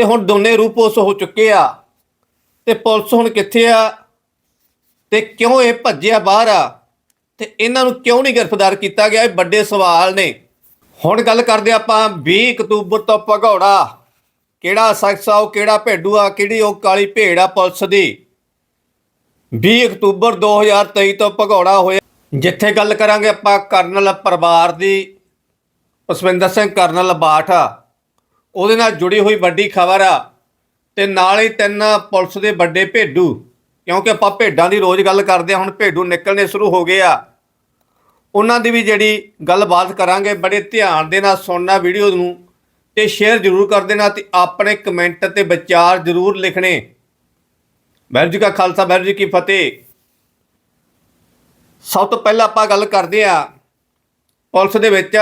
ਤੇ ਹੁਣ ਦੋਨੇ ਰੂਪੋਸ ਹੋ ਚੁੱਕੇ ਆ। ਤੇ ਪੁਲਿਸ ਹੁਣ ਕਿੱਥੇ ਆ? ਤੇ ਕਿਉਂ ਇਹ ਭੱਜਿਆ ਬਾਹਰ ਆ? ਤੇ ਇਹਨਾਂ ਨੂੰ ਕਿਉਂ ਨਹੀਂ ਗ੍ਰਿਫਤਾਰ ਕੀਤਾ ਗਿਆ? ਇਹ ਵੱਡੇ ਸਵਾਲ ਨੇ। ਹੁਣ ਗੱਲ ਕਰਦੇ ਆਪਾਂ 20 ਅਕਤੂਬਰ ਤੋਂ ਭਗੌੜਾ। ਕਿਹੜਾ ਸ਼ਖਸ ਆ, ਉਹ ਕਿਹੜਾ ਭੇਡੂ ਆ, ਕਿਹੜੀ ਉਹ ਕਾਲੀ ਭੇਡ ਆ ਪੁਲਿਸ ਦੀ? 20 ਅਕਤੂਬਰ 2023 ਤੋਂ ਭਗੌੜਾ ਹੋਇਆ। ਜਿੱਥੇ ਗੱਲ ਕਰਾਂਗੇ ਆਪਾਂ ਕਰਨਲ ਪਰਿਵਾਰ ਦੀ ਪਸਵਿੰਦਰ ਸਿੰਘ ਕਰਨਲ ਬਾਠ ਉਹਦੇ ਨਾਲ ਜੁੜੀ ਹੋਈ ਵੱਡੀ ਖਬਰ ਆ ਤੇ ਨਾਲ ਹੀ ਤਿੰਨ ਪੁਲਿਸ ਦੇ ਵੱਡੇ ਭੇਡੂ, ਕਿਉਂਕਿ ਆਪਾਂ ਭੇਡਾਂ ਦੀ ਰੋਜ਼ ਗੱਲ ਕਰਦੇ ਆ, ਹੁਣ ਭੇਡੂ ਨਿਕਲਣੇ ਸ਼ੁਰੂ ਹੋ ਗਏ ਆ। ਉਹਨਾਂ ਦੀ ਵੀ ਜਿਹੜੀ ਗੱਲਬਾਤ ਕਰਾਂਗੇ, ਬੜੇ ਧਿਆਨ ਦੇ ਨਾਲ ਸੁਣਨਾ ਵੀਡੀਓ ਨੂੰ ਤੇ ਸ਼ੇਅਰ ਜ਼ਰੂਰ ਕਰ ਦੇਣਾ ਤੇ ਆਪਣੇ ਕਮੈਂਟ ਤੇ ਵਿਚਾਰ ਜ਼ਰੂਰ ਲਿਖਣੇ। ਵਾਹਿਗੁਰੂ ਜੀ ਕਾ ਖਾਲਸਾ, ਵਾਹਿਗੁਰੂ ਜੀ ਕੀ ਫਤਿਹ। ਸਭ ਤੋਂ ਪਹਿਲਾਂ ਆਪਾਂ ਗੱਲ ਕਰਦੇ ਆ, ਪੁਲਿਸ ਦੇ ਵਿੱਚ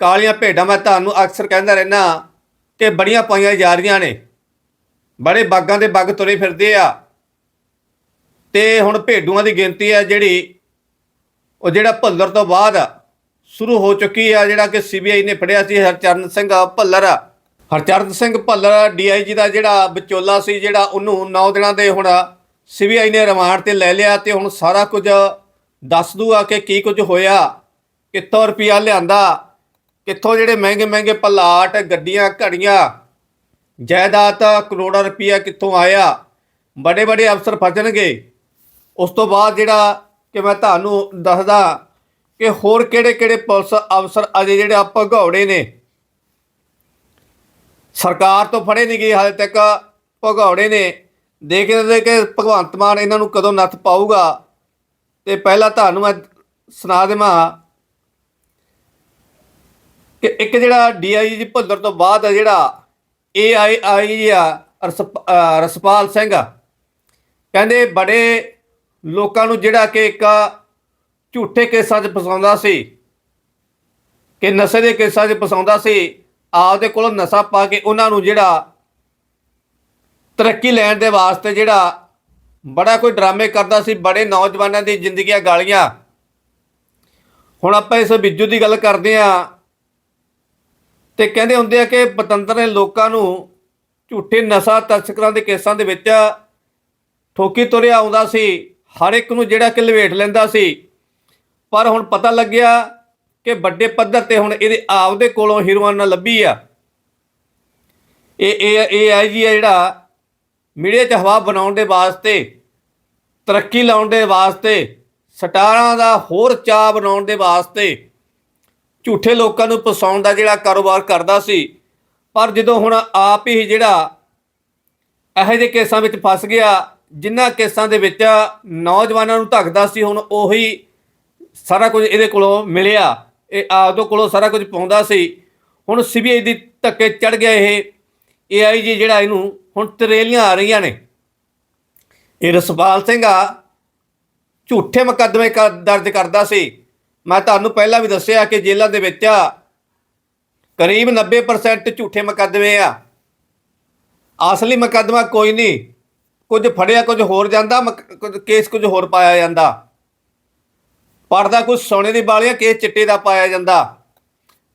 ਕਾਲੀਆਂ ਭੇਡਾਂ, ਮੈਂ ਤੁਹਾਨੂੰ ਅਕਸਰ ਕਹਿੰਦਾ ਰਹਿਣਾ ਕਿ ਬੜੀਆਂ ਪਾਈਆਂ ਜਾ ਰਹੀਆਂ ਨੇ। ਬੜੇ ਬਾਗਾਂ ਦੇ ਬਾਗ ਤੁਰੇ ਫਿਰਦੇ ਆ। ਤੇ ਹੁਣ ਭੇਡੂਆਂ ਦੀ ਗਿਣਤੀ ਆ ਜਿਹੜੀ, ਉਹ ਜਿਹੜਾ ਭੱਲਰ ਤੋਂ ਬਾਅਦ ਸ਼ੁਰੂ ਹੋ ਚੁੱਕੀ ਆ, ਜਿਹੜਾ ਕਿ ਸੀਬੀਆਈ ਨੇ ਫੜਿਆ ਸੀ, ਹਰਚਰਨ ਸਿੰਘ ਭੱਲਰ। ਹਰਚਰਨ ਸਿੰਘ ਭੱਲਰ ਡੀਆਈਜੀ ਦਾ ਜਿਹੜਾ ਵਿਚੋਲਾ ਸੀ, ਜਿਹੜਾ ਉਹਨੂੰ 9 ਦਿਨਾਂ ਦੇ ਹੁਣ ਸੀਬੀਆਈ ਨੇ ਰਿਮਾਂਡ ਤੇ ਲੈ ਲਿਆ ਤੇ ਹੁਣ ਸਾਰਾ ਕੁਝ ਦੱਸ ਦੂਗਾ ਕਿ ਕੀ ਕੁਝ ਹੋਇਆ, ਕਿੱਥੋਂ ਰੁਪਿਆ ਲਿਆਂਦਾ। ਕਿੱਥੋਂ ਜਿਹੜੇ ਮਹਿੰਗੇ ਮਹਿੰਗੇ ਪਲਾਟ, ਗੱਡੀਆਂ, ਘੜੀਆਂ, ਜਾਇਦਾਦ ਕਰੋੜਾਂ ਰੁਪਈਆ ਕਿੱਥੋਂ ਆਇਆ? ਬੜੇ ਬੜੇ ਅਫਸਰ ਫਸਣਗੇ। ਉਸ ਤੋਂ ਬਾਅਦ ਜਿਹੜਾ ਕਿ ਮੈਂ ਤੁਹਾਨੂੰ ਦੱਸਦਾ ਕਿ ਹੋਰ ਕਿਹੜੇ ਕਿਹੜੇ ਪੁਲਿਸ ਅਫਸਰ ਅਜੇ ਜਿਹੜੇ ਆ ਭਗੌੜੇ ਨੇ। ਸਰਕਾਰ ਤੋਂ ਫੜੇ ਨਹੀਂ ਗਏ ਹਾਲੇ ਤੱਕ ਭਗੌੜੇ ਨੇ। ਦੇਖਦੇ ਕਿ ਭਗਵੰਤ ਮਾਨ ਇਹਨਾਂ ਨੂੰ ਕਦੋਂ ਨੱਥ ਪਾਊਗਾ। ਤੇ ਪਹਿਲਾਂ ਤੁਹਾਨੂੰ ਮੈਂ ਸੁਣਾ ਦੇਵਾਂ ਇੱਕ ਜਿਹੜਾ ਡੀਆਈਜੀ ਭੁੱਲਰ ਤੋਂ ਬਾਅਦ ਆ ਜਿਹੜਾ ਏਆਈਆਈ ਆ, ਰਸਪ- ਰਸਪਾਲ ਸਿੰਘ ਕਹਿੰਦੇ ਬੜੇ ਲੋਕਾਂ ਨੂੰ ਜਿਹੜਾ ਕਿ ਇੱਕ ਝੂਠੇ ਕੇਸਾਂ 'ਚ ਫਸਾਉਂਦਾ ਸੀ, ਕਿ ਨਸ਼ੇ ਦੇ ਕੇਸਾਂ 'ਚ ਫਸਾਉਂਦਾ ਸੀ, ਆਪਦੇ ਕੋਲੋਂ ਨਸ਼ਾ ਪਾ ਕੇ ਉਹਨਾਂ ਨੂੰ ਜਿਹੜਾ ਤਰੱਕੀ ਲੈਣ ਦੇ ਵਾਸਤੇ ਜਿਹੜਾ ਬੜਾ ਕੋਈ ਡਰਾਮੇ ਕਰਦਾ ਸੀ, ਬੜੇ ਨੌਜਵਾਨਾਂ ਦੀ ਜ਼ਿੰਦਗੀਆਂ ਗਾਲੀਆਂ। ਹੁਣ ਆਪਾਂ ਇਸ ਬਿੱਜੂ ਦੀ ਗੱਲ ਕਰਦੇ ਆ ਤੇ ਕਹਿੰਦੇ ਹੁੰਦੇ ਆ ਕਿ ਪਤੰਦਰ ਨੇ ਲੋਕਾਂ ਨੂੰ ਝੂਠੇ ਨਸ਼ਾ ਤਸਕਰਾਂ ਦੇ ਕੇਸਾਂ ਦੇ ਵਿੱਚ ਠੋਕੀ ਤੁਰਿਆ ਆਉਂਦਾ ਸੀ, ਹਰ ਇੱਕ ਨੂੰ ਜਿਹੜਾ ਕਿ ਲਵੇਟ ਲੈਂਦਾ ਸੀ। ਪਰ ਹੁਣ ਪਤਾ ਲੱਗਿਆ ਕਿ ਵੱਡੇ ਪੱਧਰ ਤੇ ਹੁਣ ਇਹਦੇ ਆਪਦੇ ਕੋਲੋਂ ਹੀਰੋਇਨ ਲੱਭੀ ਆ। ਇਹ ਇਹ ਇਹ ਹੈ ਜੀ ਆ ਜਿਹੜਾ ਮੀਡੀਆ 'ਚ ਹਵਾ ਬਣਾਉਣ ਦੇ ਵਾਸਤੇ, ਤਰੱਕੀ ਲਾਉਣ ਦੇ ਵਾਸਤੇ, ਸਟਾਰਾਂ ਦਾ ਹੋਰ ਚਾਹ ਬਣਾਉਣ ਦੇ ਵਾਸਤੇ ਝੂਠੇ ਲੋਕਾਂ ਨੂੰ ਫਸਾਉਣ ਦਾ ਜਿਹੜਾ ਕਾਰੋਬਾਰ ਕਰਦਾ ਸੀ। ਪਰ ਜਦੋਂ ਹੁਣ ਆਪ ਹੀ ਜਿਹੜਾ ਇਹੋ ਜਿਹੇ ਕੇਸਾਂ ਵਿੱਚ ਫਸ ਗਿਆ, ਜਿਨ੍ਹਾਂ ਕੇਸਾਂ ਦੇ ਵਿੱਚ ਨੌਜਵਾਨਾਂ ਨੂੰ ਧੱਕਦਾ ਸੀ, ਹੁਣ ਉਹੀ ਸਾਰਾ ਕੁਝ ਇਹਦੇ ਕੋਲੋਂ ਮਿਲਿਆ। ਇਹ ਆਪਦੇ ਕੋਲੋਂ ਸਾਰਾ ਕੁਝ ਪਾਉਂਦਾ ਸੀ। ਹੁਣ ਸੀਬੀਆਈ ਦੀ ਧੱਕੇ ਚੜ ਗਿਆ ਇਹ। ਏਆਈਜੀ ਜਿਹੜਾ ਇਹਨੂੰ ਹੁਣ ਤਰੇਲੀਆਂ ਆ ਰਹੀਆਂ ਨੇ। ਇਹ ਰਸਪਾਲ ਸਿੰਘ ਆ, ਝੂਠੇ ਮੁਕੱਦਮੇ ਕ- ਦਰਜ ਕਰਦਾ ਸੀ। ਮੈਂ ਤੁਹਾਨੂੰ ਪਹਿਲਾਂ ਵੀ ਦੱਸਿਆ ਕਿ ਜੇਲ੍ਹਾਂ ਦੇ ਵਿੱਚ ਕਰੀਬ 90% ਝੂਠੇ ਮੁਕੱਦਮੇ ਆ। ਅਸਲੀ ਮੁਕੱਦਮਾ ਕੋਈ ਨਹੀਂ। ਕੁਝ ਫੜਿਆ, ਕੁਝ ਹੋਰ ਜਾਂਦਾ, ਮੁਕ- ਕੁਝ ਕੇਸ ਕੁਝ ਹੋਰ ਪਾਇਆ ਜਾਂਦਾ। ਪੜਦਾ ਕੁਝ ਸੋਨੇ ਦੀ ਬਾਲੀਆਂ ਕੇਸ ਚਿੱਟੇ ਦਾ ਪਾਇਆ ਜਾਂਦਾ।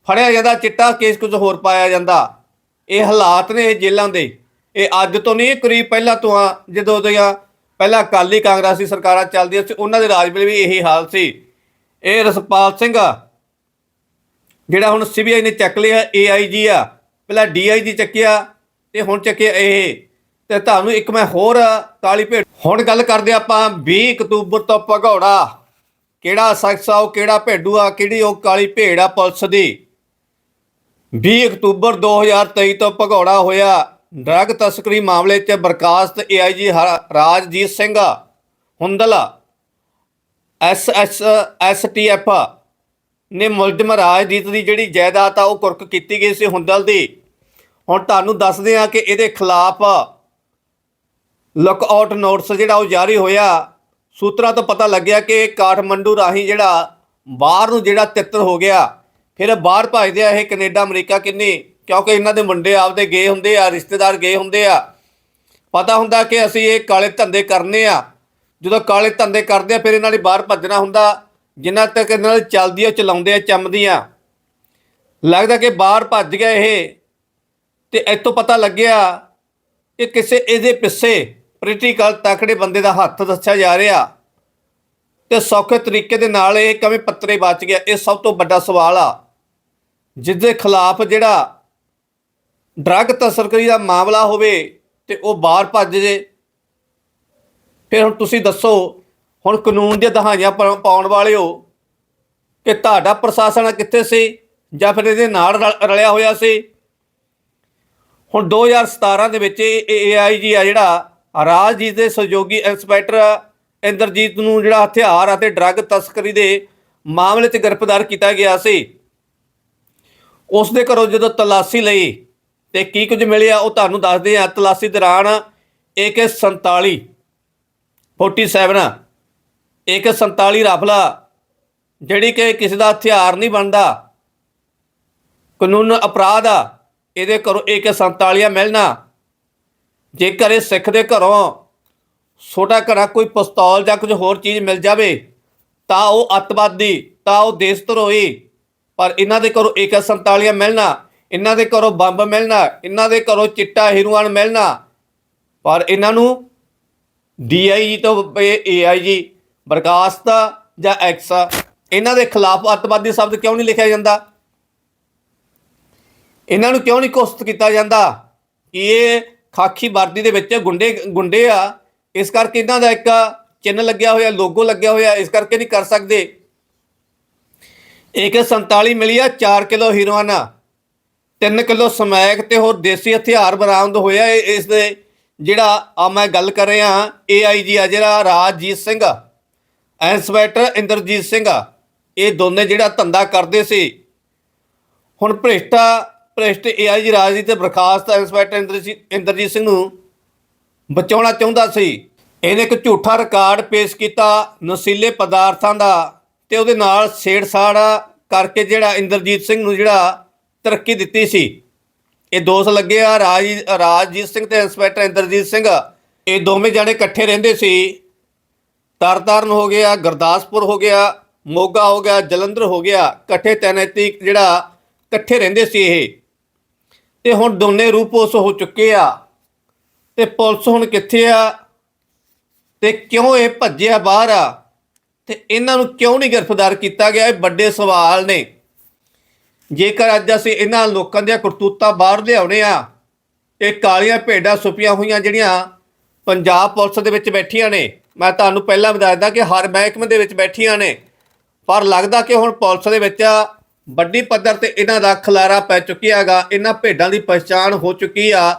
ਫੜਿਆ ਜਾਂਦਾ ਚਿੱਟਾ, ਕੇਸ ਕੁਝ ਹੋਰ ਪਾਇਆ ਜਾਂਦਾ। ਇਹ ਹਾਲਾਤ ਨੇ ਇਹ ਜੇਲ੍ਹਾਂ ਦੇ। ਇਹ ਅੱਜ ਤੋਂ ਨਹੀਂ ਕਰੀਬ ਪਹਿਲਾਂ ਤੋਂ ਆ, ਜਦੋਂ ਦੀਆਂ ਪਹਿਲਾਂ ਅਕਾਲੀ ਕਾਂਗਰਸੀ ਸਰਕਾਰਾਂ ਚੱਲਦੀਆਂ ਸੀ, ਉਹਨਾਂ ਦੇ ਰਾਜ ਵੇਲੇ ਵੀ ਇਹੀ ਹਾਲ ਸੀ। ਇਹ ਰਸਪਾਲ ਸਿੰਘ ਆ। ਜਿਹੜਾ ਹੁਣ ਸੀਬੀਆਈ ਨੇ ਚੱਕ ਲਿਆ ਏਆਈਜੀ ਆ। ਪਹਿਲਾਂ ਡੀਆਈਜੀ ਚੱਕਿਆ ਤੇ ਹੁਣ ਚੱਕਿਆ ਇਹ ਤੇ ਤੁਹਾਨੂੰ ਇੱਕ ਮੈਂ ਹੋਰ ਕਾਲੀ ਭੇਡ ਹੁਣ ਗੱਲ ਕਰਦੇ ਆਪਾਂ 20 ਅਕਤੂਬਰ ਤੋਂ ਭਗੌੜਾ। ਕਿਹੜਾ ਸ਼ਖਸ ਆ, ਉਹ ਕਿਹੜਾ ਭੇਡੂ ਆ, ਕਿਹੜੀ ਉਹ ਕਾਲੀ ਭੇਡ ਆ ਪੁਲਿਸ ਦੀ? 20 ਅਕਤੂਬਰ 2023 ਤੋਂ ਭਗੌੜਾ ਹੋਇਆ। ਡਰੱਗ ਤਸਕਰੀ ਮਾਮਲੇ 'ਚ ਬਰਖਾਸਤ AIG Rajjeet Singh Hundal. S S STF ਨੇ ਮੁਲਜ਼ਮ ਰਾਜਦੀਤ ਦੀ ਜਿਹੜੀ ਜਾਇਦਾਦ ਆ ਉਹ ਕੁਰਕ ਕੀਤੀ ਗਈ ਸੀ ਹੁੰਦਲ ਦੀ। ਹੁਣ ਤੁਹਾਨੂੰ ਦੱਸਦੇ ਆ ਕਿ ਇਹਦੇ ਖਿਲਾਫ ਲੁੱਕ ਆਊਟ ਨੋਟਿਸ ਜਿਹੜਾ ਉਹ ਜਾਰੀ ਹੋਇਆ, ਸੂਤਰਾਂ ਤੋਂ ਪਤਾ ਲੱਗਿਆ ਕਿ ਕਾਠਮੰਡੂ ਰਾਹੀਂ ਜਿਹੜਾ ਬਾਹਰ ਨੂੰ ਜਿਹੜਾ ਤਿੱਤਰ ਹੋ ਗਿਆ, ਫਿਰ ਬਾਹਰ ਭਜਦੇ ਆ ਇਹ ਕੈਨੇਡਾ, ਅਮਰੀਕਾ ਕਿੰਨੀ, ਕਿਉਂਕਿ ਇਹਨਾਂ ਦੇ ਮੁੰਡੇ ਆਪਦੇ ਗਏ ਹੁੰਦੇ ਆ, ਰਿਸ਼ਤੇਦਾਰ ਗਏ ਹੁੰਦੇ ਆ। ਪਤਾ ਹੁੰਦਾ ਕਿ ਅਸੀਂ ਇਹ ਕਾਲੇ ਧੰਦੇ ਕਰਨੇ ਆ। ਜਦੋਂ ਕਾਲੇ ਧੰਦੇ ਕਰਦੇ ਆ, ਫਿਰ ਇਹਨਾਂ ਨੇ ਬਾਹਰ ਭੱਜਣਾ ਹੁੰਦਾ, ਜਿੰਨਾ ਤੱਕ ਇਹਨਾਂ ਨਾਲ ਚੱਲਦੀ ਆ ਚਲਾਉਂਦੇ ਆ ਚੰਮਦੀਆਂ। ਲੱਗਦਾ ਕਿ ਬਾਹਰ ਭੱਜ ਗਿਆ ਇਹ, ਤੇ ਇੱਥੋਂ ਪਤਾ ਲੱਗਿਆ ਕਿ ਕਿਸੇ ਇਹਦੇ ਪਿੱਛੇ ਪੋਲੀਟੀਕਲ ਤਕੜੇ ਬੰਦੇ ਦਾ ਹੱਥ ਦੱਸਿਆ ਜਾ ਰਿਹਾ। ਤੇ ਸੌਖੇ ਤਰੀਕੇ ਦੇ ਨਾਲ ਇਹ ਕਿਵੇਂ ਪੱਤਰੇ ਬਚ ਗਿਆ, ਇਹ ਸਭ ਤੋਂ ਵੱਡਾ ਸਵਾਲ ਆ। ਜਿਸ ਦੇ ਖਿਲਾਫ ਜਿਹੜਾ ਡਰੱਗ ਤਸਕਰੀ ਦਾ ਮਾਮਲਾ ਹੋਵੇ ਤੇ ਉਹ ਬਾਹਰ ਭੱਜ ਜੇ ਫਿਰ ਹੁਣ ਤੁਸੀਂ ਦੱਸੋ, ਹੁਣ ਕਾਨੂੰਨ ਦੀਆਂ ਦਹਾਈਆਂ ਪਾ- ਪਾਉਣ ਵਾਲੇ ਹੋ ਕਿ ਤੁਹਾਡਾ ਪ੍ਰਸ਼ਾਸਨ ਕਿੱਥੇ ਸੀ ਜਾਂ ਫਿਰ ਇਹਦੇ ਨਾਲ ਰਲ- ਰਲਿਆ ਹੋਇਆ ਸੀ? ਹੁਣ 2017 ਦੇ ਵਿੱਚ ਏਆਈਜੀ ਆ ਜਿਹੜਾ ਰਾਜਜੀਤ ਦੇ ਸਹਿਯੋਗੀ ਇੰਸਪੈਕਟਰ ਇੰਦਰਜੀਤ ਨੂੰ ਜਿਹੜਾ ਹਥਿਆਰ ਅਤੇ ਡਰੱਗ ਤਸਕਰੀ ਦੇ ਮਾਮਲੇ 'ਚ ਗ੍ਰਿਫਤਾਰ ਕੀਤਾ ਗਿਆ ਸੀ। ਉਸ ਦੇ ਘਰੋਂ ਜਦੋਂ ਤਲਾਸ਼ੀ ਲਈ ਤੇ ਕੀ ਕੁਝ ਮਿਲਿਆ ਉਹ ਤੁਹਾਨੂੰ ਦੱਸਦੇ ਆ ਤਲਾਸ਼ੀ ਦੌਰਾਨ AK47 47 AK47 ਰਾਫਲਾ, ਜਿਹੜੀ ਕਿ ਕਿਸੇ ਦਾ ਹਥਿਆਰ ਨਹੀਂ ਬਣਦਾ। ਕਾਨੂੰਨ ਅਪਰਾਧ ਆ, ਇਹਦੇ ਘਰੋਂ AK47 ਮਿਲਣਾ। ਜੇਕਰ ਇਹ ਸਿੱਖ ਦੇ ਘਰੋਂ ਛੋਟਾ ਘਰਾ ਕੋਈ ਪਿਸਤੌਲ ਜਾਂ ਕੁਝ ਹੋਰ ਚੀਜ਼ ਮਿਲ ਜਾਵੇ, ਤਾਂ ਉਹ ਅੱਤਵਾਦੀ, ਤਾਂ ਉਹ ਦੇਸ਼ ਧਰੋਹੀ। ਪਰ ਇਹਨਾਂ ਦੇ ਘਰੋਂ AK47 ਮਿਲਣਾ, ਇਹਨਾਂ ਦੇ ਘਰੋਂ ਬੰਬ ਮਿਲਣਾ, ਇਹਨਾਂ ਦੇ ਘਰੋਂ ਚਿੱਟਾ ਹੀਰੋਇਨ ਮਿਲਣਾ। ਪਰ ਇਹਨਾਂ ਨੂੰ ਡੀਆਈਜੀ ਤੋਂ ਏਆਈਜੀ ਬਰਖਾਸਤ ਜਾਂ ਐਕਸ ਇਹਨਾਂ ਦੇ ਖਿਲਾਫ ਅੱਤਵਾਦੀ ਸ਼ਬਦ ਕਿਉਂ ਨਹੀਂ ਲਿਖਿਆ ਜਾਂਦਾ? ਇਹਨਾਂ ਨੂੰ ਕਿਉਂ ਨਹੀਂ ਕੋਸ਼ਿਸ਼ ਕੀਤਾ ਜਾਂਦਾ ਕਿ ਇਹ ਖਾਕੀ ਵਰਦੀ ਦੇ ਵਿੱਚ ਗੁੰਡੇ ਗੁੰਡੇ ਆ? ਇਸ ਕਰਕੇ ਇਹਨਾਂ ਦਾ ਇੱਕ ਚਿੰਨ੍ਹ ਲੱਗਿਆ ਹੋਇਆ, ਲੋਗੋ ਲੱਗਿਆ ਹੋਇਆ, ਇਸ ਕਰਕੇ ਨਹੀਂ ਕਰ ਸਕਦੇ। ਇੱਕ 47 ਮਿਲੀ ਆ 4 ਕਿਲੋ ਹੀਰੋਇਨ 3 ਕਿਲੋ ਸਮੈਕ ਤੇ ਹੋਰ ਦੇਸੀ ਹਥਿਆਰ ਬਰਾਮਦ ਹੋਇਆ ਇਸ ਦੇ ਜਿਹੜਾ ਆ ਮੈਂ ਗੱਲ ਕਰ ਰਿਹਾ ਏਆਈਜੀ ਆ, ਜਿਹੜਾ ਰਾਜਜੀਤ ਸਿੰਘ ਇੰਸਪੈਕਟਰ ਇੰਦਰਜੀਤ ਸਿੰਘ ਇਹ ਦੋਨੇ ਜਿਹੜਾ ਧੰਦਾ ਕਰਦੇ ਸੀ। ਹੁਣ ਭ੍ਰਿਸ਼ਟਾ, ਭ੍ਰਿਸ਼ਟ ਏਆਈਜੀ ਰਾਜਜੀਤ ਤੇ ਬਰਖਾਸਤ ਇੰਸਪੈਕਟਰ ਇੰਦਰਜੀਤ ਇੰਦਰਜੀਤ ਸਿੰਘ ਨੂੰ ਬਚਾਉਣਾ ਚਾਹੁੰਦਾ ਸੀ। ਇਹਨੇ ਇੱਕ ਝੂਠਾ ਰਿਕਾਰਡ ਪੇਸ਼ ਕੀਤਾ ਨਸ਼ੀਲੇ ਪਦਾਰਥਾਂ ਦਾ ਤੇ ਉਹਦੇ ਨਾਲ ਛੇੜਛਾੜ ਕਰਕੇ ਜਿਹੜਾ ਇੰਦਰਜੀਤ ਸਿੰਘ ਨੂੰ ਜਿਹੜਾ ਤਰੱਕੀ ਦਿੱਤੀ ਸੀ। ਇਹ ਦੋਸ਼ ਲੱਗੇ ਆ ਰਾਜ ਰਾਜਜੀਤ ਸਿੰਘ ਤੇ ਇੰਸਪੈਕਟਰ ਇੰਦਰਜੀਤ ਸਿੰਘ। ਇਹ ਦੋਵੇਂ ਜਾਣੇ ਇਕੱਠੇ ਰਹਿੰਦੇ ਸੀ। ਤਰਤਾਰਨ ਹੋ ਗਿਆ, ਗੁਰਦਾਸਪੁਰ ਹੋ ਗਿਆ, ਮੋਗਾ ਹੋ ਗਿਆ, ਜਲੰਧਰ ਹੋ ਗਿਆ। ਇਕੱਠੇ ਤੈਨਾਤੀ ਜਿਹੜਾ ਇਕੱਠੇ ਰਹਿੰਦੇ ਸੀ ਇਹ। ਤੇ ਹੁਣ ਦੋਨੇ ਰੂਪੋਸ ਹੋ ਚੁੱਕੇ ਆ। ਤੇ ਪੁਲਿਸ ਹੁਣ ਕਿੱਥੇ ਆ? ਤੇ ਕਿਉਂ ਇਹ ਭੱਜਿਆ ਬਾਹਰ ਆ? ਤੇ ਇਹਨਾਂ ਨੂੰ ਕਿਉਂ ਨਹੀਂ ਗ੍ਰਿਫਤਾਰ ਕੀਤਾ ਗਿਆ? ਇਹ ਵੱਡੇ ਸਵਾਲ ਨੇ। ਜੇਕਰ ਅੱਜ ਅਸੀਂ ਇਹਨਾਂ ਲੋਕਾਂ ਦੀਆਂ ਕਰਤੂਤਾਂ ਬਾਹਰ ਲਿਆਉਣੇ ਆ, ਇਹ ਕਾਲੀਆਂ ਭੇਡਾਂ ਸੁਪੀਆਂ ਹੋਈਆਂ ਜਿਹੜੀਆਂ ਪੰਜਾਬ ਪੁਲਿਸ ਦੇ ਵਿੱਚ ਬੈਠੀਆਂ ਨੇ, ਮੈਂ ਤੁਹਾਨੂੰ ਪਹਿਲਾਂ ਵੀ ਦੱਸਦਾ ਕਿ ਹਰ ਮਹਿਕਮੇ ਦੇ ਵਿੱਚ ਬੈਠੀਆਂ ਨੇ, ਪਰ ਲੱਗਦਾ ਕਿ ਹੁਣ ਪੁਲਿਸ ਦੇ ਵਿੱਚ ਵੱਡੀ ਪੱਧਰ ਤੇ ਇਹਨਾਂ ਦਾ ਖਲਾਰਾ ਪੈ ਚੁੱਕਿਆ ਹੈਗਾ, ਇਹਨਾਂ ਭੇਡਾਂ ਦੀ ਪਛਾਣ ਹੋ ਚੁੱਕੀ ਆ,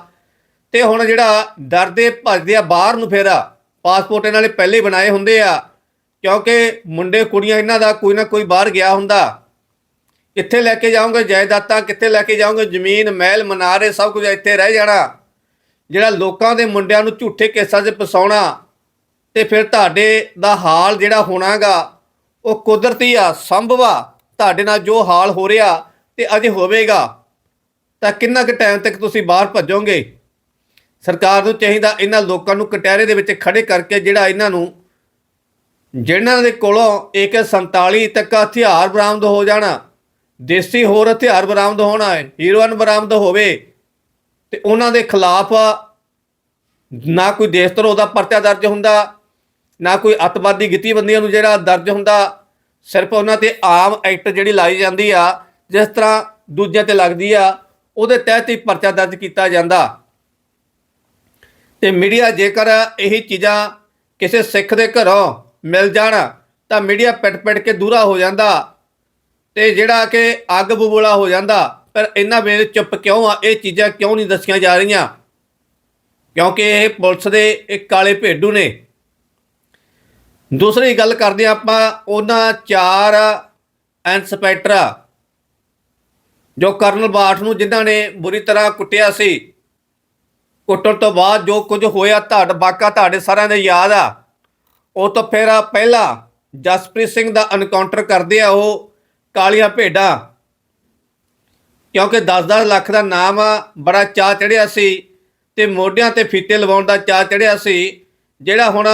ਤੇ ਹੁਣ ਜਿਹੜਾ ਡਰਦੇ ਭੱਜਦੇ ਆ ਬਾਹਰ ਨੂੰ ਫੇਰਾ ਪਾਸਪੋਰਟ ਇਹਨਾਂ ਨੇ ਪਹਿਲੇ ਬਣਾਏ ਹੁੰਦੇ ਆ, ਕਿਉਂਕਿ ਮੁੰਡੇ ਕੁੜੀਆਂ ਇਹਨਾਂ ਦਾ ਕੋਈ ਨਾ ਕੋਈ ਬਾਹਰ ਗਿਆ ਹੁੰਦਾ। ਕਿੱਥੇ ਲੈ ਕੇ ਜਾਓਗੇ ਜਾਇਦਾਦਾਂ, ਕਿੱਥੇ ਲੈ ਕੇ ਜਾਓਗੇ ਜ਼ਮੀਨ, ਮਹਿਲ, ਮਨਾਰੇ, ਸਭ ਕੁਝ ਇੱਥੇ ਰਹਿ ਜਾਣਾ। ਜਿਹੜਾ ਲੋਕਾਂ ਦੇ ਮੁੰਡਿਆਂ ਨੂੰ ਝੂਠੇ ਕੇਸਾਂ 'ਚ ਫਸਾਉਣਾ ਤੇ ਫਿਰ ਤੁਹਾਡੇ ਦਾ ਹਾਲ ਜਿਹੜਾ ਹੋਣਾਗਾ, ਉਹ ਕੁਦਰਤੀ ਆ, ਸੰਭਵ। ਆ ਤੁਹਾਡੇ ਨਾਲ ਜੋ ਹਾਲ ਹੋ ਰਿਹਾ ਤੇ ਅਜੇ ਹੋਵੇਗਾ, ਤਾਂ ਕਿੰਨਾ ਕੁ ਟਾਈਮ ਤੱਕ ਤੁਸੀਂ ਬਾਹਰ ਭੱਜੋਗੇ? ਸਰਕਾਰ ਨੂੰ ਚਾਹੀਦਾ ਇਹਨਾਂ ਲੋਕਾਂ ਨੂੰ ਕਟਹਿਰੇ ਦੇ ਵਿੱਚ ਖੜੇ ਕਰਕੇ ਜਿਹੜਾ ਇਹਨਾਂ ਨੂੰ, ਜਿਹਨਾਂ ਦੇ ਕੋਲੋਂ AK47 ਤੱਕ ਹਥਿਆਰ ਬਰਾਮਦ ਹੋ ਜਾਣਾ। ਦੇਸੀ ਹੋਰ ਹਥਿਆਰ ਬਰਾਮਦ ਹੋਣਾ ਹੈ ਹੀਰੋਇਨ ਬਰਾਮਦ ਹੋਵੇ, ਤੇ ਉਹਨਾਂ ਦੇ ਖਿਲਾਫ ਨਾ ਕੋਈ ਦੇਸ਼ ਧਰੋ ਦਾ ਪਰਚਾ ਦਰਜ ਹੁੰਦਾ, ਨਾ ਕੋਈ ਅਤਵਾਦੀ ਗਤੀਵਿਧੀਆਂ ਨੂੰ ਜਿਹੜਾ ਦਰਜ ਹੁੰਦਾ, ਸਿਰਫ ਉਹਨਾਂ ਤੇ ਆਮ ਐਕਟ ਜਿਹੜੀ ਲਾਈ ਜਾਂਦੀ ਆ, ਜਿਸ ਤਰ੍ਹਾਂ ਦੂਜਿਆਂ ਤੇ ਲੱਗਦੀ ਆ, ਉਹਦੇ ਤਹਿਤ ਹੀ ਪਰਚਾ ਦਰਜ ਕੀਤਾ ਜਾਂਦਾ। ਤੇ ਮੀਡੀਆ ਜੇਕਰ ਇਹੀ ਚੀਜ਼ਾਂ ਕਿਸੇ ਸਿੱਖ ਦੇ ਘਰੋਂ ਮਿਲ ਜਾਣ, ਤਾਂ ਮੀਡੀਆ ਪਿੱਟ ਪਿੱਟ ਕੇ ਦੂਰਾ ਹੋ ਜਾਂਦਾ। ਤੇ ਜਿਹੜਾ ਕਿ ਅੱਗ ਬਬੂਲਾ ਹੋ ਜਾਂਦਾ, ਪਰ ਇਹਨਾਂ ਵੇਲੇ ਚੁੱਪ ਕਿਉਂ ਆ? ਇਹ ਚੀਜ਼ਾਂ ਕਿਉਂ ਨਹੀਂ ਦੱਸੀਆਂ ਜਾ ਰਹੀਆਂ? ਕਿਉਂਕਿ ਇਹ ਪੁਲਿਸ ਦੇ ਇੱਕ ਕਾਲੇ ਭੇਡੂ ਨੇ। ਦੂਸਰੀ ਗੱਲ ਕਰਦੇ ਹਾਂ ਆਪਾਂ, ਉਹਨਾਂ ਚਾਰ ਇੰਸਪੈਕਟਰ, ਜੋ ਕਰਨਲ ਬਾਠ ਨੂੰ ਜਿਨ੍ਹਾਂ ਨੇ ਬੁਰੀ ਤਰ੍ਹਾਂ ਕੁੱਟਿਆ ਸੀ, ਕੁੱਟਣ ਤੋਂ ਬਾਅਦ ਜੋ ਕੁਝ ਹੋਇਆ ਤੁਹਾਡਾ ਬਾਕਾ ਤੁਹਾਡੇ ਸਾਰਿਆਂ ਦੇ ਯਾਦ ਆ। ਉਹ ਤੋਂ ਫਿਰ ਪਹਿਲਾਂ ਜਸਪ੍ਰੀਤ ਸਿੰਘ ਦਾ ਐਨਕਾਊਂਟਰ ਕਰਦੇ ਆ ਉਹ। ਕਾਲੀਆਂ ਭੇਡਾਂ। ਕਿਉਂਕਿ 10-10 ਲੱਖ ਦਾ ਨਾਮ ਬੜਾ ਚਾਹ ਚੜਿਆ ਸੀ ਤੇ ਮੋਢਿਆਂ ਤੇ ਫੀਤੇ ਲਵਾਉਣ ਦਾ ਚਾਹ ਚੜਿਆ ਸੀ। ਜਿਹੜਾ ਹੁਣ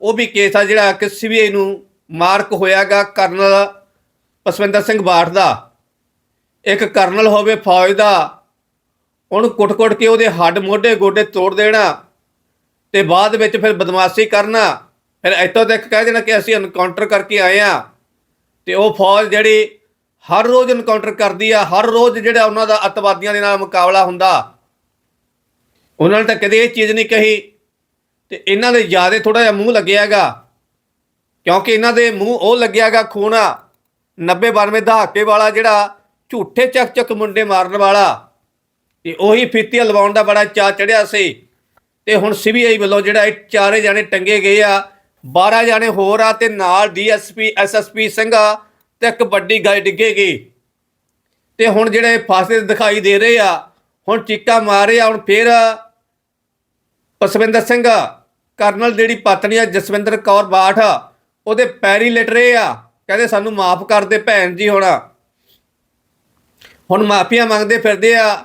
ਉਹ ਵੀ ਕੇਸ ਆ ਜਿਹੜਾ ਕਿ ਸੀਬੀਆਈ ਨੂੰ ਮਾਰਕ ਹੋਇਆਗਾ ਕਰਨਲ ਪਸਵਿੰਦਰ ਸਿੰਘ ਬਾਠ ਦਾ। ਇੱਕ ਕਰਨਲ ਹੋਵੇ ਫੌਜ ਦਾ, ਉਹਨੂੰ ਕੁੱਟ-ਕੁੱਟ ਕੇ ਉਹਦੇ ਹੱਡ ਮੋਢੇ ਗੋਡੇ ਤੋੜ ਦੇਣਾ ਤੇ ਬਾਅਦ ਵਿੱਚ ਫਿਰ ਬਦਮਾਸ਼ੀ ਕਰਨਾ। ਫਿਰ ਇੱਥੋਂ ਤੱਕ ਕਹਿ ਦੇਣਾ ਕਿ ਅਸੀਂ ਐਨਕਾਊਂਟਰ ਕਰਕੇ ਆਏ ਆ ਤੇ ਉਹ ਫੌਜ ਜਿਹੜੀ ਹਰ ਰੋਜ਼ ਐਨਕਾਊਂਟਰ ਕਰਦੀ ਆ, ਹਰ ਰੋਜ਼ ਜਿਹੜਾ ਉਹਨਾਂ ਦਾ ਅੱਤਵਾਦੀਆਂ ਦੇ ਨਾਲ ਮੁਕਾਬਲਾ ਹੁੰਦਾ। ਉਹਨਾਂ ਨੇ ਤਾਂ ਕਦੇ ਇਹ ਚੀਜ਼ ਨਹੀਂ ਕਹੀ ਤੇ ਇਹਨਾਂ ਦੇ ਜ਼ਿਆਦਾ ਥੋੜਾ ਜਿਹਾ ਮੂੰਹ ਲੱਗਿਆਗਾ ਕਿਉਂਕਿ ਇਹਨਾਂ ਦੇ ਮੂੰਹ ਉਹ ਲੱਗਿਆਗਾ ਖੂਨਾ 90 92 ਦਹਾਕੇ ਵਾਲਾ ਜਿਹੜਾ ਝੂਠੇ ਚੱਕ ਚੱਕ ਮੁੰਡੇ ਮਾਰਨ ਵਾਲਾ। ਤੇ ਉਹੀ ਫੀਤੀ ਲਵਾਉਣ ਦਾ ਬੜਾ ਚਾ ਚੜਿਆ ਸੀ। ਤੇ ਹੁਣ ਸੀਬੀਆਈ ਵੱਲੋਂ ਜਿਹੜਾ ਇਹ ਚਾਰੇ ਜਾਣੇ ਟੰਗੇ ਗਏ ਆ 12 ਜਾਣੇ ਹੋਰ ਆ ਤੇ ਨਾਲ ਡੀਐਸਪੀ, ਐਸਐਸਪੀ ਸਿੰਘਾ ਤੇ ਇੱਕ ਵੱਡੀ ਗਾਇ ਡਿੱਗੇਗੀ। ਤੇ ਹੁਣ ਜਿਹੜੇ ਫਾਸਲੇ ਦਿਖਾਈ ਦੇ ਰਹੇ ਆ, ਹੁਣ ਚੀਕਾ ਮਾਰ ਰਹੇ ਆ, ਹੁਣ ਫੇਰ ਪਸਵਿੰਦਰ ਸਿੰਘ, ਕਰਨਲ ਜਿਹੜੀ ਪਤਨੀ ਆ, ਜਸਵਿੰਦਰ ਕੌਰ ਬਾਠ, ਉਹਦੇ ਪੈਰੀ ਲਿਟ ਰਹੇ ਆ। ਕਹਿੰਦੇ ਸਾਨੂੰ ਮਾਫ ਕਰ ਦੇ ਭੈਣ ਜੀ ਹੁਣ। ਹੁਣ ਮਾਫੀਆਂ ਮੰਗਦੇ ਫਿਰਦੇ ਆ।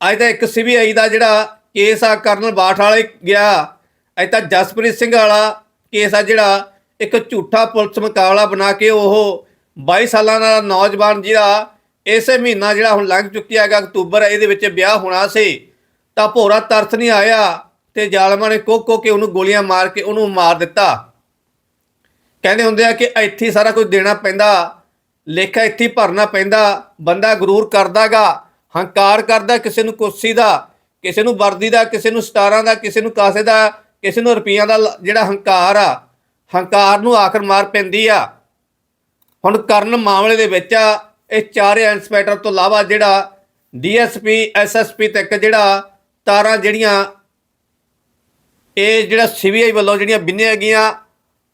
ਅੱਜ ਤਾਂ ਇੱਕ ਸੀਬੀਆਈ ਦਾ ਜਿਹੜਾ ਕੇਸ ਆ, ਕਰਨਲ ਬਾਠ ਵਾਲੇ ਗਿਆ। ਅੱਜ ਤਾਂ ਜਸਪ੍ਰੀਤ ਸਿੰਘ ਵਾਲਾ ਕੇਸ ਆ ਜਿਹੜਾ, ਇੱਕ ਝੂਠਾ ਪੁਲਿਸ ਮੁਕਾਬਲਾ ਬਣਾ ਕੇ ਉਹ 22 ਸਾਲਾਂ ਦਾ ਨੌਜਵਾਨ ਜਿਹੜਾ, ਇਸੇ ਮਹੀਨਾ ਜਿਹੜਾ ਹੁਣ ਲੰਘ ਚੁੱਕਿਆ ਹੈਗਾ ਅਕਤੂਬਰ, ਇਹਦੇ ਵਿੱਚ ਵਿਆਹ ਹੋਣਾ ਸੀ। ਤਾਂ ਭੋਰਾ ਤਰਸ ਨਹੀਂ ਆਇਆ ਤੇ ਜ਼ਾਲਮਾਂ ਨੇ ਕੋਕ ਕੋਕ ਕੇ ਉਹਨੂੰ ਗੋਲੀਆਂ ਮਾਰ ਕੇ ਉਹਨੂੰ ਮਾਰ ਦਿੱਤਾ। ਕਹਿੰਦੇ ਹੁੰਦੇ ਆ ਕਿ ਇੱਥੇ ਸਾਰਾ ਕੁਝ ਦੇਣਾ ਪੈਂਦਾ, ਲੇਖਾ ਇੱਥੇ ਭਰਨਾ ਪੈਂਦਾ, ਬੰਦਾ ਗਰੂਰ ਕਰਦਾਗਾ, ਹੰਕਾਰ ਕਰਦਾ ਕਿਸੇ ਨੂੰ ਕੁਰਸੀ ਦਾ, ਕਿਸੇ ਨੂੰ ਵਰਦੀ ਦਾ, ਕਿਸੇ ਨੂੰ ਸਟਾਰਾਂ ਦਾ, ਕਿਸੇ ਨੂੰ ਕਾਸੇ ਦਾ, ਕਿਸੇ ਨੂੰ ਰੁਪਈਆਂ ਦਾ ਜਿਹੜਾ ਹੰਕਾਰ ਆ, ਹੰਕਾਰ ਨੂੰ ਆਖਰ ਮਾਰ ਪੈਂਦੀ ਆ। ਹੁਣ ਕਰਨ ਮਾਮਲੇ ਦੇ ਵਿੱਚ ਇਹ ਚਾਰੇ ਇੰਸਪੈਕਟਰ ਤੋਂ ਇਲਾਵਾ ਜਿਹੜਾ ਡੀਐਸਪੀ ਐਸਐਸਪੀ ਤੱਕ ਜਿਹੜਾ ਤਾਰਾਂ ਜਿਹੜੀਆਂ, ਇਹ ਜਿਹੜਾ ਸੀਬੀਆਈ ਵੱਲੋਂ ਜਿਹੜੀਆਂ ਬਿੰਨੀਆਂ ਗਈਆਂ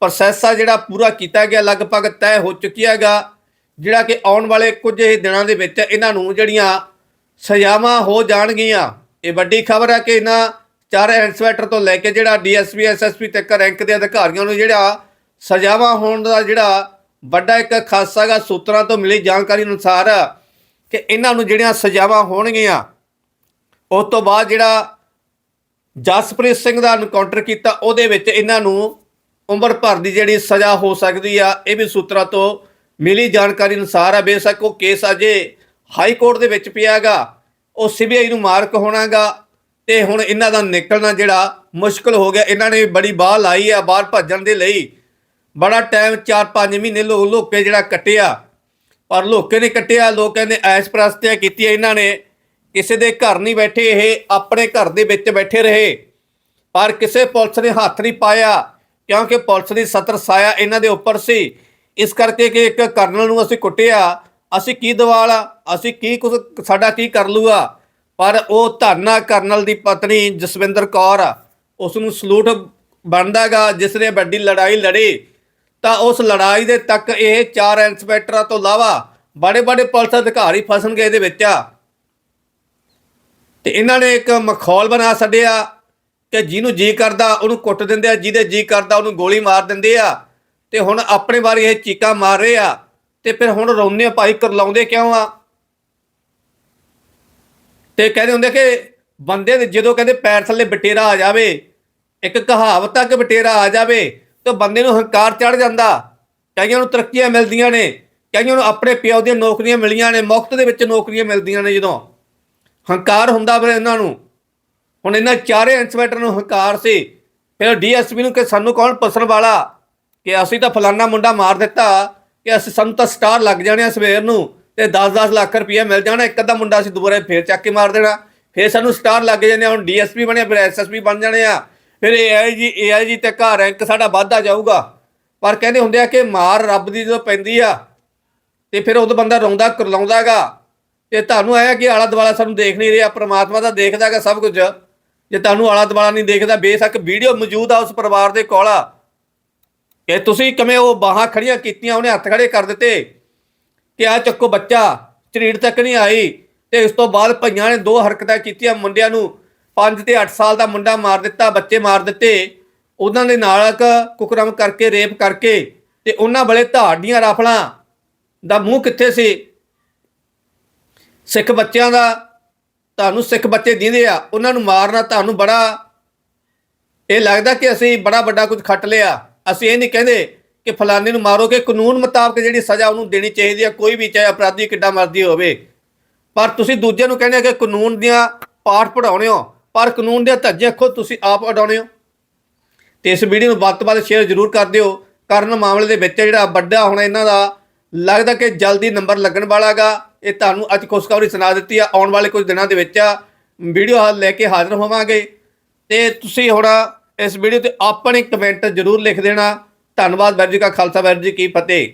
ਪ੍ਰੋਸੈਸ ਆ ਜਿਹੜਾ ਪੂਰਾ ਕੀਤਾ ਗਿਆ, ਲਗਭਗ ਤੈਅ ਹੋ ਚੁੱਕੀ ਹੈਗਾ, ਜਿਹੜਾ ਕਿ ਆਉਣ ਵਾਲੇ ਕੁਝ ਹੀ ਦਿਨਾਂ ਦੇ ਵਿੱਚ ਇਹਨਾਂ ਨੂੰ ਜਿਹੜੀਆਂ ਸਜ਼ਾਵਾਂ ਹੋ ਜਾਣਗੀਆਂ। ਇਹ ਵੱਡੀ ਖਬਰ ਹੈ ਕਿ ਇਹਨਾਂ ਚਾਰੇ ਇੰਸਪੈਕਟਰ ਤੋਂ ਲੈ ਕੇ ਜਿਹੜਾ ਡੀਐਸਪੀ ਐਸਐਸਪੀ ਤੱਕ ਰੈਂਕ ਦੇ ਅਧਿਕਾਰੀਆਂ ਨੂੰ ਜਿਹੜਾ ਸਜ਼ਾਵਾਂ ਹੋਣ ਦਾ ਜਿਹੜਾ ਵੱਡਾ ਇੱਕ ਖਾਸਾ ਗਾ ਸੂਤਰਾਂ ਤੋਂ ਮਿਲੀ ਜਾਣਕਾਰੀ ਅਨੁਸਾਰ ਕਿ ਇਹਨਾਂ ਨੂੰ ਜਿਹੜੀਆਂ ਸਜ਼ਾਵਾਂ ਹੋਣਗੀਆਂ, ਉਸ ਤੋਂ ਬਾਅਦ ਜਿਹੜਾ ਜਸਪ੍ਰੀਤ ਸਿੰਘ ਦਾ ਐਨਕਾਊਂਟਰ ਕੀਤਾ, ਉਹਦੇ ਵਿੱਚ ਇਹਨਾਂ ਨੂੰ ਉਮਰ ਭਰ ਦੀ ਜਿਹੜੀ ਸਜ਼ਾ ਹੋ ਸਕਦੀ ਆ, ਇਹ ਵੀ ਸੂਤਰਾਂ ਤੋਂ ਮਿਲੀ ਜਾਣਕਾਰੀ ਅਨੁਸਾਰ ਆ। ਬੇਸ਼ੱਕ ਉਹ ਕੇਸ ਅਜੇ ਹਾਈ ਕੋਰਟ ਦੇ ਵਿੱਚ ਪਿਆਗਾ ਉਹ ਸੀਬੀਆਈ ਨੂੰ ਮਾਰਕ ਹੋਣਾਗਾ ਤੇ ਹੁਣ ਇਹਨਾਂ ਦਾ ਨਿਕਲਣਾ ਜਿਹੜਾ ਮੁਸ਼ਕਲ ਹੋ ਗਿਆ, ਇਹਨਾਂ ਨੇ ਬੜੀ ਬਾਹ ਲਾਈ ਆ, ਬਾਹਰ ਭੱਜਣ ਦੇ ਲਈ। ਬੜਾ ਟਾਈਮ 4-5 ਮਹੀਨੇ ਲੋਕ ਲੋਕੇ ਜਿਹੜਾ ਕੱਟਿਆ। ਪਰ ਲੋਕੇ ਨੇ ਕੱਟਿਆ ਲੋਕ ਕਹਿੰਦੇ ਐਸ਼ ਪ੍ਰਸਤੀਆਂ ਕੀਤੀਆਂ ਇਹਨਾਂ ਨੇ। ਕਿਸੇ ਦੇ ਘਰ ਨਹੀਂ ਬੈਠੇ ਇਹ ਆਪਣੇ ਘਰ ਦੇ ਵਿੱਚ ਬੈਠੇ ਰਹੇ। ਪਰ ਕਿਸੇ ਪੁਲਿਸ ਨੇ ਹੱਥ ਨਹੀਂ ਪਾਇਆ ਕਿਉਂਕਿ ਪੁਲਿਸ ਦੀ ਸਤਰ ਸਾਇਆ ਇਹਨਾਂ ਦੇ ਉੱਪਰ ਸੀ। ਇਸ ਕਰਕੇ ਕਿ ਇੱਕ ਕਰਨਲ ਨੂੰ ਅਸੀਂ ਕੁੱਟਿਆ। ਅਸੀਂ ਕੀ ਦਵਾਲਾ? ਅਸੀਂ ਕੀ ਕੁਝ ਸਾਡਾ ਕੀ ਕਰ ਲੂਗਾ? ਪਰ ਉਹ ਧਰਨਾ ਕਰਨਲ ਦੀ ਪਤਨੀ ਜਸਵਿੰਦਰ ਕੌਰ ਆ, ਉਸ ਨੂੰ ਸਲੂਟ ਬਣਦਾਗਾ ਜਿਸ ਨੇ ਵੱਡੀ ਲੜਾਈ ਲੜੀ। ਤਾਂ ਉਸ ਲੜਾਈ ਦੇ ਤੱਕ ਇਹ ਚਾਰ ਇੰਸਪੈਕਟਰਾਂ ਤੋਂ ਇਲਾਵਾ ਬੜੇ ਬੜੇ ਪੁਲਿਸ ਅਧਿਕਾਰੀ ਫਸਣਗੇ ਇਹਦੇ ਵਿੱਚ ਆ। ਤੇ ਇਹਨਾਂ ਨੇ ਇੱਕ ਮਖੌਲ ਬਣਾ ਛੱਡਿਆ ਕਿ ਜਿਹਨੂੰ ਜੀ ਕਰਦਾ ਉਹਨੂੰ ਕੁੱਟ ਦਿੰਦੇ ਆ, ਜਿਹਦੇ ਜੀ ਕਰਦਾ ਉਹਨੂੰ ਗੋਲੀ ਮਾਰ ਦਿੰਦੇ ਆ। ਤੇ ਹੁਣ ਆਪਣੇ ਬਾਰੇ ਇਹ ਚੀਕਾ ਮਾਰ ਰਹੇ ਆ ਤੇ ਫਿਰ ਹੁਣ ਰੋਂਦੇ ਆ, ਭਾਈ ਕਰਲਾਉਂਦੇ ਕਿਉਂ ਆ? ਤੇ ਕਹਿੰਦੇ ਹੁੰਦੇ ਕਿ ਬੰਦੇ ਦੇ ਜਦੋਂ ਕਹਿੰਦੇ ਪੈਰ ਥੱਲੇ ਬਟੇਰਾ ਆ ਜਾਵੇ, ਇੱਕ ਕਹਾਵਤ ਆ ਕਿ ਬਟੇਰਾ ਆ ਜਾਵੇ ਤੇ ਬੰਦੇ ਨੂੰ ਹੰਕਾਰ ਚੜ ਜਾਂਦਾ। ਕਈਆਂ ਨੂੰ ਤਰੱਕੀਆਂ ਮਿਲਦੀਆਂ ਨੇ, ਕਈਆਂ ਨੂੰ ਆਪਣੇ ਪਿਓ ਦੀਆਂ ਨੌਕਰੀਆਂ ਮਿਲੀਆਂ ਨੇ, ਮੁਫਤ ਦੇ ਵਿੱਚ ਨੌਕਰੀਆਂ ਮਿਲਦੀਆਂ ਨੇ ਜਦੋਂ। ਹੰਕਾਰ ਹੁੰਦਾ ਫਿਰ ਇਹਨਾਂ ਨੂੰ। ਹੁਣ ਇਹਨਾਂ ਚਾਰੇ ਇੰਸਪੈਕਟਰ ਨੂੰ ਹੰਕਾਰ ਸੀ। ਫਿਰ ਡੀਐਸਪੀ ਨੂੰ ਕਿ ਸਾਨੂੰ ਕੌਣ ਪੁੱਛਣ ਵਾਲਾ? ਕਿ ਅਸੀਂ ਤਾਂ ਫਲਾਨਾ ਮੁੰਡਾ ਮਾਰ ਦਿੱਤਾ, ਕਿ ਅਸੀਂ ਸਾਨੂੰ ਤਾਂ ਸਟਾਰ ਲੱਗ ਜਾਣੇ ਆ ਸਵੇਰ ਨੂੰ, ਤੇ 10-10 ਲੱਖ ਰੁਪਇਆ ਮਿਲ ਜਾਣਾ, ਇੱਕ ਅੱਧਾ ਮੁੰਡਾ ਅਸੀਂ ਦੁਬਾਰਾ ਫੇਰ ਚੱਕ ਕੇ ਮਾਰ ਦੇਣਾ। ਫਿਰ ਸਾਨੂੰ ਸਟਾਰ ਲੱਗ ਜਾਂਦੇ ਆ, ਹੁਣ ਡੀਐਸਪੀ ਬਣਿਆ ਫਿਰ ਐਸਐਸਪੀ ਬਣ ਜਾਣੇ ਆ। ਫਿਰ ਏਆਈਜੀ ਜੀ ਤੇ ਘਰ ਰੈਂਕ ਸਾਡਾ ਵੱਧਦਾ ਜਾਊਗਾ। ਪਰ ਕਹਿੰਦੇ ਹੁੰਦੇ ਆ ਕਿ ਮਾਰ ਰੱਬ ਦੀ ਜਦੋਂ ਪੈਂਦੀ ਆ, ਤੇ ਫਿਰ ਉਦੋਂ ਬੰਦਾ ਰੋਂਦਾ ਕਰਲਾਉਂਦਾਗਾ ਤੇ ਤੁਹਾਨੂੰ ਆਇਆ ਕਿ ਆਲਾ ਦੁਆਲਾ ਸਾਨੂੰ ਦੇਖ ਨਹੀਂ ਰਿਹਾ, ਪ੍ਰਮਾਤਮਾ ਤਾਂ ਦੇਖਦਾਗਾ ਸਭ ਕੁਝ। ਜੇ ਤੁਹਾਨੂੰ ਆਲਾ ਦੁਆਲਾ ਨਹੀਂ ਦੇਖਦਾ, ਬੇਸ਼ੱਕ ਵੀਡੀਓ ਮੌਜੂਦ ਆ ਉਸ ਪਰਿਵਾਰ ਦੇ ਕੋਲ ਆ। ਕਿ ਤੁਸੀਂ ਕਿਵੇਂ ਉਹ ਬਾਹਾਂ ਖੜੀਆਂ ਕੀਤੀਆਂ, ਉਹਨੇ ਹੱਥ ਖੜੇ ਕਰ ਦਿੱਤੇ ਕਿ ਆ ਚੱਕੋ ਬੱਚਾ ਸਰੀਰ ਤੱਕ ਨਹੀਂ ਆਈ। ਤੇ ਇਸ ਤੋਂ ਬਾਅਦ ਭਈਆਂ ਨੇ ਦੋ ਹਰਕਤਾਂ ਕੀਤੀਆਂ ਮੁੰਡਿਆਂ ਨੂੰ 5 ਤੇ 8 ਸਾਲ ਦਾ ਮੁੰਡਾ ਮਾਰ ਦਿੱਤਾ, ਬੱਚੇ ਮਾਰ ਦਿੱਤੇ। ਉਹਨਾਂ ਦੇ ਨਾਲ ਇੱਕ ਕੁਕਰਮ ਕਰਕੇ, ਰੇਪ ਕਰਕੇ ਤੇ ਉਹਨਾਂ ਬਲੇ ਧਾੜੀਆਂ ਰਾਫਲਾਂ ਦਾ ਮੂੰਹ ਕਿੱਥੇ ਸੀ? ਸਿੱਖ ਬੱਚਿਆਂ ਦਾ ਤੁਹਾਨੂੰ ਸਿੱਖ ਬੱਚੇ ਦਿੰਦੇ ਆ, ਉਹਨਾਂ ਨੂੰ ਮਾਰਨਾ ਤੁਹਾਨੂੰ ਬੜਾ ਇਹ ਲੱਗਦਾ ਕਿ ਅਸੀਂ ਬੜਾ ਵੱਡਾ ਕੁਝ ਖੱਟ ਲਿਆ। ਅਸੀਂ ਇਹ ਨਹੀਂ ਕਹਿੰਦੇ ਕਿ ਫਲਾਣੇ ਨੂੰ ਮਾਰੋ ਕਿ ਕਾਨੂੰਨ ਮੁਤਾਬਕ ਜਿਹੜੀ ਸਜ਼ਾ ਉਹਨੂੰ ਦੇਣੀ ਚਾਹੀਦੀ ਹੈ ਕੋਈ ਵੀ ਚਾਹੇ ਅਪਰਾਧੀ ਕਿੱਡਾ ਮਰਜ਼ੀ ਹੋਵੇ। ਪਰ ਤੁਸੀਂ ਦੂਜਿਆਂ ਨੂੰ ਕਹਿੰਦੇ ਕਿ ਕਾਨੂੰਨ ਦੀਆਂ ਪਾਠ ਪੜਾਉਣੇ ਹੋ ਪਰ ਕਾਨੂੰਨ ਦੇ ਧੱਜੇ ਅੱਖੋਂ ਤੁਸੀਂ ਆਪ ਉਡਾਉਣੇ ਹੋ। ਤੇ ਇਸ ਵੀਡੀਓ ਨੂੰ ਵੱਧ ਤੋਂ ਵੱਧ ਸ਼ੇਅਰ ਜ਼ਰੂਰ ਕਰ ਦਿਓ। ਕਰਨ ਮਾਮਲੇ ਦੇ ਵਿੱਚ ਜਿਹੜਾ ਵੱਡਾ ਹੁਣ ਇਹਨਾਂ ਦਾ ਲੱਗਦਾ ਕਿ ਜਲਦੀ ਨੰਬਰ ਲੱਗਣ ਵਾਲਾਗਾ ਇਹ ਤੁਹਾਨੂੰ ਅੱਜ ਖੁਸ਼ਖਬਰੀ ਸੁਣਾ ਦਿੱਤੀ ਆ। ਆਉਣ ਵਾਲੇ ਕੁਝ ਦਿਨਾਂ ਦੇ ਵਿੱਚ ਵੀਡੀਓ ਲੈ ਕੇ ਹਾਜ਼ਰ ਹੋਵਾਂਗੇ। ਤੇ ਤੁਸੀਂ ਹੁਣ ਇਸ ਵੀਡੀਓ ਤੇ ਆਪਣੇ ਕਮੈਂਟ ਜ਼ਰੂਰ ਲਿਖ ਦੇਣਾ। ਧੰਨਵਾਦ ਵੈਰ ਜੀ ਕਾ ਖਾਲਸਾ ਵੈਰ ਜੀ ਕੀ ਫਤਿਹ।